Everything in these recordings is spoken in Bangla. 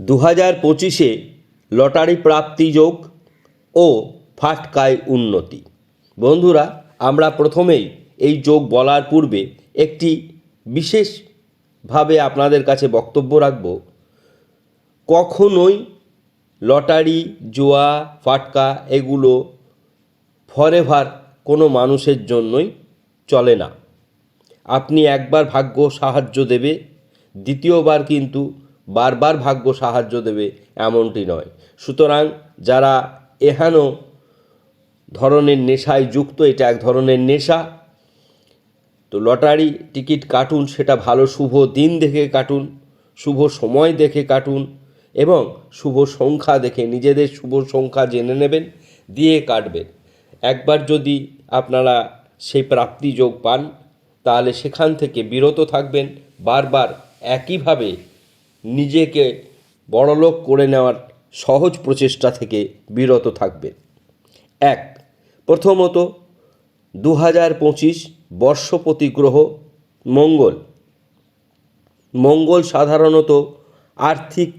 দু হাজার পঁচিশে লটারি প্রাপ্তি যোগ ও ফাটকায় উন্নতি। বন্ধুরা, আমরা প্রথমেই এই যোগ বলার পূর্বে একটি বিশেষভাবে আপনাদের কাছে বক্তব্য রাখব। কখনোই লটারি, জোয়া, ফাটকা এগুলো ফরেভার কোনো মানুষের জন্যই চলে না। আপনি একবার ভাগ্য সাহায্য দেবে, দ্বিতীয়বার কিন্তু বারবার ভাগ্য সাহায্য দেবে এমনটি নয়। সুতরাং যারা এহেন ধরনের নেশায় যুক্ত, এটা এক ধরনের নেশা, তো লটারি টিকিট কাটুন, সেটা ভালো শুভ দিন দেখে কাটুন, শুভ সময় দেখে কাটুন, এবং শুভ সংখ্যা দেখে নিজেদের শুভ সংখ্যা জেনে নেবেন, দিয়ে কাটবেন। একবার যদি আপনারা সেই প্রাপ্তি যোগ পান, তাহলে সেখান থেকে বিরত থাকবেন, বারবার একইভাবে নিজেকে বড়লোক করে নেওয়ার সহজ প্রচেষ্টা থেকে বিরত থাকবেন এক, প্রথমত দু হাজার পঁচিশ বর্ষপতি গ্রহ মঙ্গল। মঙ্গল সাধারণত আর্থিক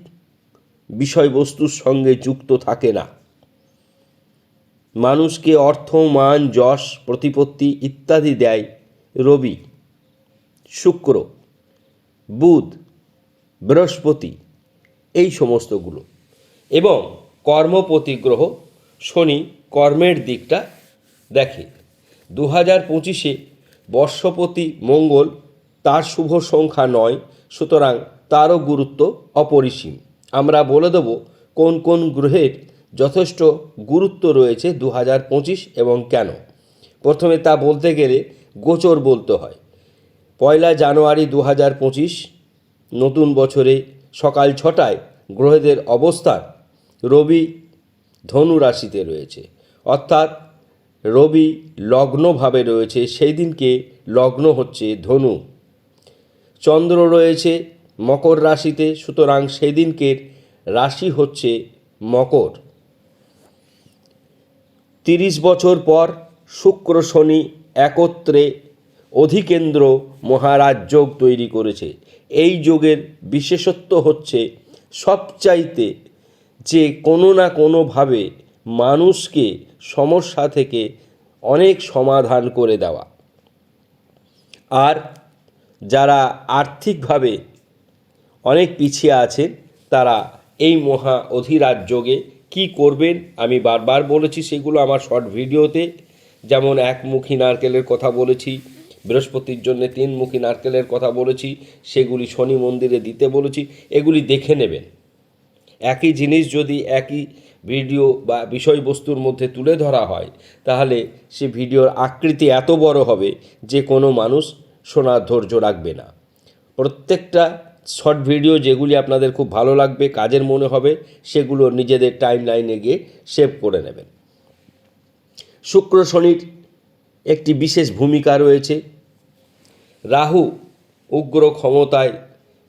বিষয়বস্তুর সঙ্গে যুক্ত থাকে না। মানুষকে অর্থ, মান, যশ, প্রতিপত্তি ইত্যাদি দেয় রবি। শুক্র, বুধ বৃহস্পতি, এই সমস্তগুলো। এবং কর্মপতি গ্রহ শনি কর্মের দিকটা দেখে। দু হাজার পঁচিশে বর্ষপতি মঙ্গল, তার শুভ সংখ্যা নয়, সুতরাং তারও গুরুত্ব অপরিসীম। আমরা বলে দেব কোন কোন গ্রহের যথেষ্ট গুরুত্ব রয়েছে দু হাজার পঁচিশ এবং কেন। প্রথমে তা বলতে গেলে গোচর বলতে হয়। পয়লা জানুয়ারি দু হাজার পঁচিশ নতুন বছরে সকাল ছটায় গ্রহদের অবস্থান রবি ধনু রাশিতে রয়েছে। অর্থাৎ রবি লগ্নভাবে রয়েছে, সেই দিনকে লগ্ন হচ্ছে ধনু। চন্দ্র রয়েছে মকর রাশিতে, সুতরাং সেই দিনকের রাশি হচ্ছে মকর। তিরিশ বছর পর শুক্র শনি একত্রে অধিকেন্দ্র মহারাজ যোগ তৈরি করেছে। এই যোগের বিশেষত্ব হচ্ছে সবচাইতে যে কোনো না কোনোভাবে মানুষকে সমস্যা থেকে অনেক সমাধান করে দেওয়া। আর যারা আর্থিকভাবে অনেক পিছিয়ে আছেন, তারা এই মহা অধিরাজ যোগে কী করবেন আমি বারবার বলেছি, সেগুলো আমার শর্ট ভিডিওতে। যেমন একমুখী নারকেলের কথা বলেছি বৃহস্পতির জন্য তিনমুখী নারকেলের কথা বলেছি, সেগুলি শনি মন্দিরে দিতে বলেছি, এগুলি দেখে নেবেন। একই জিনিস যদি একই ভিডিও বা বিষয়বস্তুর মধ্যে তুলে ধরা হয়, তাহলে সে ভিডিওর আকৃতি এত বড় হবে যে কোনো মানুষ শোনার ধৈর্য রাখবে না। প্রত্যেকটা শর্ট ভিডিও যেগুলি আপনাদের খুব ভালো লাগবে, কাজের মনে হবে, সেগুলো নিজেদের টাইম লাইনে গিয়ে সেভ করে নেবেন। শুক্র, শনির একটি বিশেষ ভূমিকা রয়েছে। রাহু উগ্র ক্ষমতায়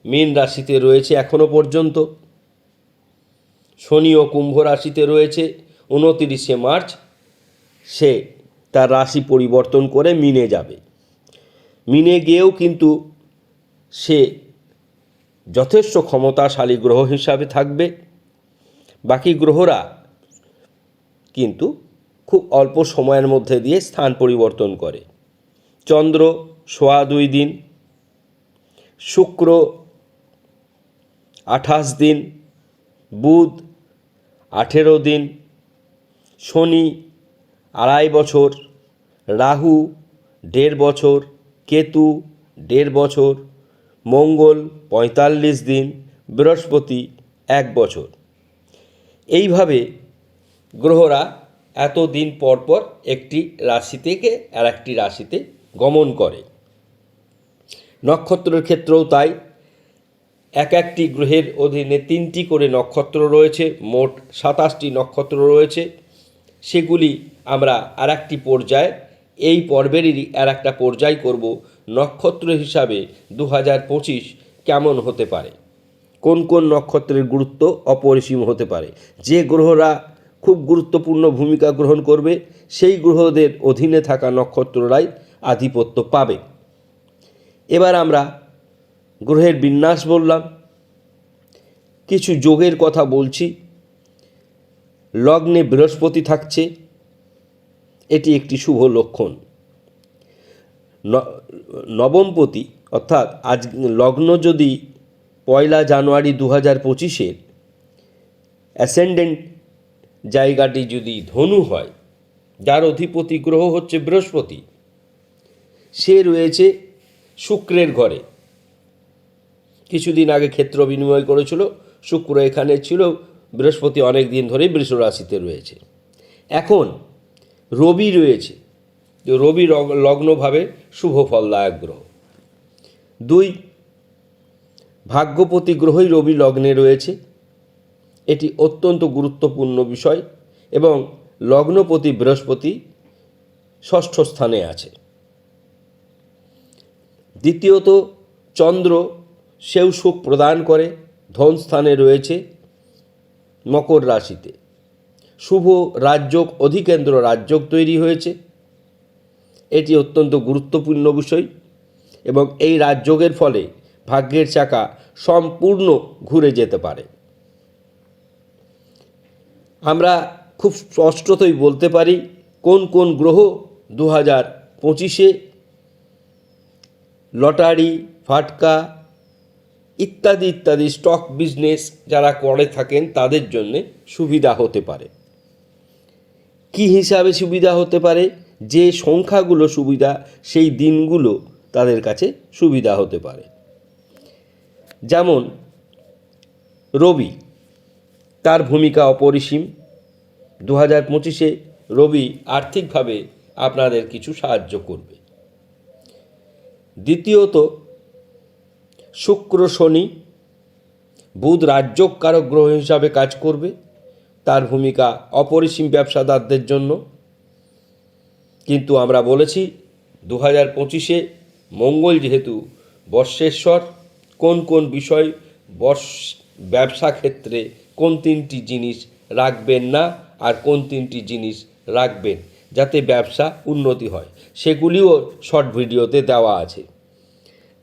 মীন রাশিতে রয়েছে এখনও পর্যন্ত। শনি ও কুম্ভ রাশিতে রয়েছে উনতিরিশে মার্চ। সে তার রাশি পরিবর্তন করে মিনে যাবে। মিনে গিয়েও কিন্তু সে যথেষ্ট ক্ষমতাশালী গ্রহ হিসাবে থাকবে। বাকি গ্রহরা কিন্তু খুব অল্প সময়ের মধ্যে দিয়ে স্থান পরিবর্তন করে। চন্দ্র সোয়া দুই দিন, শুক্র আঠাশ দিন, বুধ আঠেরো দিন, শনি আড়াই বছর, রাহু দেড় বছর, কেতু দেড় বছর, মঙ্গল পঁয়তাল্লিশ দিন, বৃহস্পতি এক বছর। এইভাবে গ্রহরা এত দিন পর পর একটি রাশি থেকে আর একটি রাশিতে গমন করে। নক্ষত্রের ক্ষেত্রেও তাই। এক একটি গ্রহের অধীনে তিনটি করে নক্ষত্র রয়েছে, মোট সাতাশটি নক্ষত্র রয়েছে। সেগুলি আমরা আর একটি পর্যায়ে, এই পর্বেরই আর একটা পর্যায় করব, নক্ষত্র হিসাবে দু পঁচিশ কেমন হতে পারে? কোন কোন নক্ষত্রের গুরুত্ব অপরিসীম হতে পারে? যে গ্রহরা খুব গুরুত্বপূর্ণ ভূমিকা গ্রহণ করবে। সেই গ্রহদের অধীনে থাকা নক্ষত্ররাই আধিপত্য পাবে। এবার আমরা গ্রহের বিন্যাস বললাম। কিছু যোগের কথা বলছি। লগ্নে বৃহস্পতি থাকছে। এটি একটি শুভ লক্ষণ। নবমপতি, অর্থাৎ আজ লগ্ন যদি পয়লা জানুয়ারি দু হাজার পঁচিশের, অ্যাসেন্ডেন্ট জায়গাটি যদি ধনু হয়, যার অধিপতি গ্রহ হচ্ছে বৃহস্পতি, সে রয়েছে শুক্রের ঘরে। কিছুদিন আগে ক্ষেত্র বিনিময় করেছিল, শুক্র এখানে ছিল, বৃহস্পতি অনেক দিন ধরেই বৃষ রাশিতে রয়েছে। এখন রবি রয়েছে রবি লগ্নভাবে শুভ ফলদায়ক গ্রহ। দুই, ভাগ্যপতি গ্রহই রবি লগ্নে রয়েছে এটি অত্যন্ত গুরুত্বপূর্ণ বিষয় এবং লগ্নপতি বৃহস্পতি ষষ্ঠ স্থানে আছে। দ্বিতীয়ত, চন্দ্র সেও সুখ প্রদান করে, ধন স্থানে রয়েছে মকর রাশিতে। শুভ রাজযোগ, অধিকেন্দ্র রাজযোগ তৈরি হয়েছে। এটি অত্যন্ত গুরুত্বপূর্ণ বিষয় এবং এই রাজযোগের ফলে ভাগ্যের চাকা সম্পূর্ণ ঘুরে যেতে পারে। আমরা খুব স্পষ্টতই বলতে পারি কোন কোন গ্রহ দু হাজার পঁচিশে লটারি, ফাটকা ইত্যাদি ইত্যাদি স্টক বিজনেস যারা করে থাকেন তাদের জন্যে সুবিধা হতে পারে। কি হিসাবে সুবিধা হতে পারে? যে সংখ্যাগুলো সুবিধা, সেই দিনগুলো তাদের কাছে সুবিধা হতে পারে। যেমন রবি তার ভূমিকা অপরিসীম। দু হাজার পঁচিশে রবি আর্থিকভাবে আপনাদের কিছু সাহায্য করবে। দ্বিতীয়ত, শুক্র শনি বুধ রাজ্যকারক গ্রহ হিসাবে কাজ করবে। তার ভূমিকা অপরিসীম ব্যবসাদারদের জন্য। কিন্তু আমরা বলেছি দু হাজার পঁচিশে মঙ্গল যেহেতু বর্ষেশ্বর, কোন কোন বিষয় বর্ষ ব্যবসা ক্ষেত্রে কোন তিনটি জিনিস রাখবেন না আর কোন তিনটি জিনিস রাখবেন যাতে ব্যবসা উন্নতি হয়। সেগুলিও শর্ট ভিডিওতে দেওয়া আছে।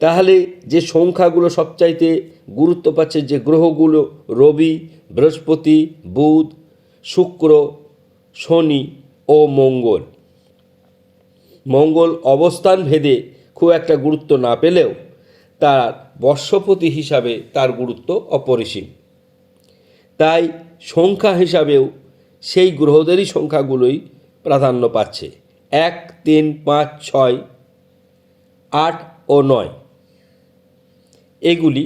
তাহলে যে সংখ্যাগুলো সবচাইতে গুরুত্ব পাচ্ছে যে গ্রহগুলো রবি, বৃহস্পতি, বুধ, শুক্র, শনি ও মঙ্গল। মঙ্গল অবস্থান ভেদে খুব একটা গুরুত্ব না পেলেও তার বর্ষপতি হিসাবে তার গুরুত্ব অপরিসীম। তাই সংখ্যা হিসাবেও সেই গ্রহদেরই সংখ্যাগুলোই প্রাধান্য পাচ্ছে। এক, তিন, পাঁচ, ছয়, আট ও নয়। এগুলি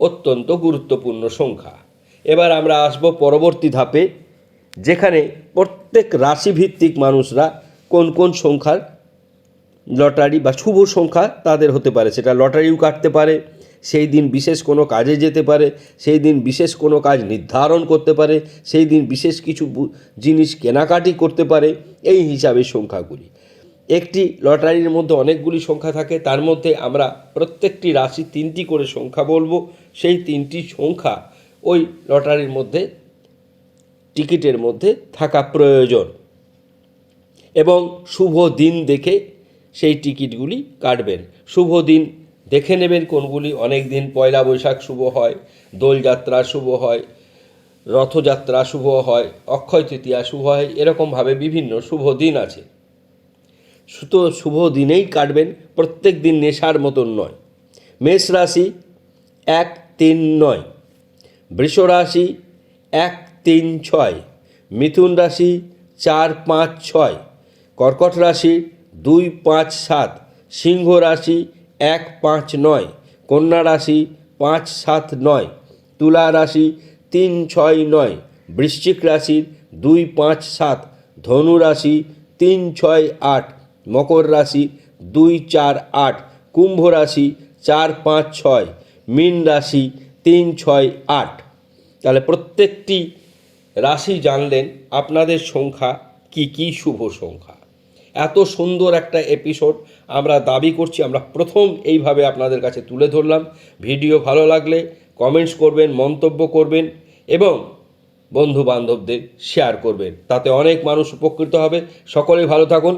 অত্যন্ত গুরুত্বপূর্ণ সংখ্যা। এবার আমরা আসব পরবর্তী ধাপে, যেখানে প্রত্যেক রাশিভিত্তিক মানুষরা কোন কোন সংখ্যার লটারি বা শুভ সংখ্যা তাদের হতে পারে। সেটা লটারিও কাটতে পারে সেই দিন বিশেষ কোনো কাজে যেতে পারে, সেই দিন বিশেষ কোনো কাজ নির্ধারণ করতে পারে, সেই দিন বিশেষ কিছু জিনিস কেনাকাটি করতে পারে, এই হিসাবে সংখ্যাগুলি। একটি লটারির মধ্যে অনেকগুলি সংখ্যা থাকে, তার মধ্যে আমরা প্রত্যেকটি রাশি তিনটি করে সংখ্যা বলব, সেই তিনটি সংখ্যা ওই লটারির মধ্যে, টিকিটের মধ্যে থাকা প্রয়োজন। এবং শুভ দিন দেখে সেই টিকিটগুলি কাটবেন। শুভ দিন দেখে নেবেন কোনগুলি। অনেক দিন পয়লা বৈশাখ শুভ হয়, দোলযাত্রা শুভ হয়, রথযাত্রা শুভ হয়, অক্ষয় তৃতীয়া শুভ হয়, এরকমভাবে বিভিন্ন শুভ দিন আছে। শুধু শুভ দিনেই কাটবেন, প্রত্যেক দিন নেশার মতন নয়। মেষ রাশি এক তিন নয়, বৃষ রাশি এক তিন ছয়, মিথুন রাশি চার পাঁচ ছয়, কর্কট রাশি দুই পাঁচ সাত, সিংহ রাশি এক পাঁচ নয়, কন্যা রাশি পাঁচ সাত নয়, তুলা রাশি তিন ছয় নয়, বৃশ্চিক রাশির দুই পাঁচ সাত, ধনু রাশি তিন ছয় আট, মকর রাশি দুই চার আট, কুম্ভ রাশি চার পাঁচ ছয়, মীন রাশি তিন ছয় আট। তাহলে প্রত্যেকটি রাশি জানলেন, আপনাদের সংখ্যা কি কি শুভ সংখ্যা? এত সুন্দর একটা এপিসোড আমরা দাবি করছি, আমরা প্রথম এইভাবে আপনাদের কাছে তুলে ধরলাম। ভিডিও ভালো লাগলে কমেন্টস করবেন, মন্তব্য করবেন এবং বন্ধু বান্ধবদের শেয়ার করবেন। তাতে অনেক মানুষ উপকৃত হবে। সকলে ভালো থাকুন।